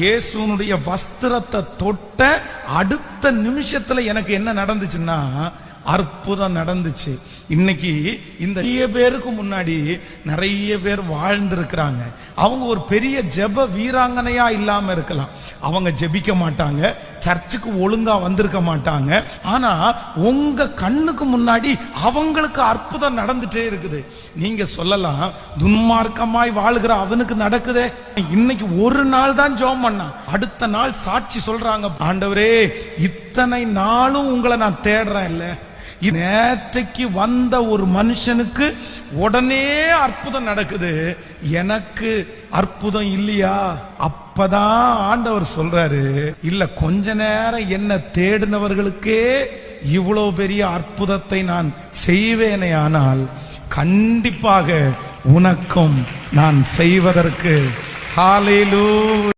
இயேசுனுடைய வஸ்திரத்தை தொட்ட அடுத்த நிமிஷத்துல எனக்கு என்ன நடந்துச்சுன்னா அற்புதம் நடந்துச்சு. இன்னைக்கு இந்த நிறைய பேருக்கு முன்னாடி நிறைய பேர் வாழ்ந்திருக்கிறாங்க. அவங்க ஒரு பெரிய ஜெப வீராங்கனையா இல்லாம இருக்கலாம். அவங்க ஜெபிக்க மாட்டாங்க. சர்ச்சுக்கு ஒழுங்கா வந்திருக்க மாட்டாங்க. ஆனா உங்க கண்ணுக்கு முன்னாடி அவங்களுக்கு அற்புதம் நடந்துட்டே இருக்குது. நீங்க சொல்லலாம் துன்மார்க்கமாய் வாழ்கிற அவனுக்கு நடக்குதே. இன்னைக்கு ஒரு நாள் தான் ஜோம் பண்ணான் அடுத்த நாள் சாட்சி சொல்றாங்க. ஆண்டவரே இத்தனை நாளும் உங்களை நான் தேடுறேன் இல்ல நேற்றைக்கு வந்த ஒரு மனுஷனுக்கு உடனே அற்புதம் நடக்குது. எனக்கு அற்புதம் இல்லையா? அப்பதான் ஆண்டவர் சொல்றாரு இல்ல கொஞ்ச நேரம் என்ன தேடினவர்களுக்கே இவ்வளவு பெரிய அற்புதத்தை நான் செய்வேனே ஆனால் கண்டிப்பாக உனக்கும் நான் செய்வதற்கு. ஹalleluya.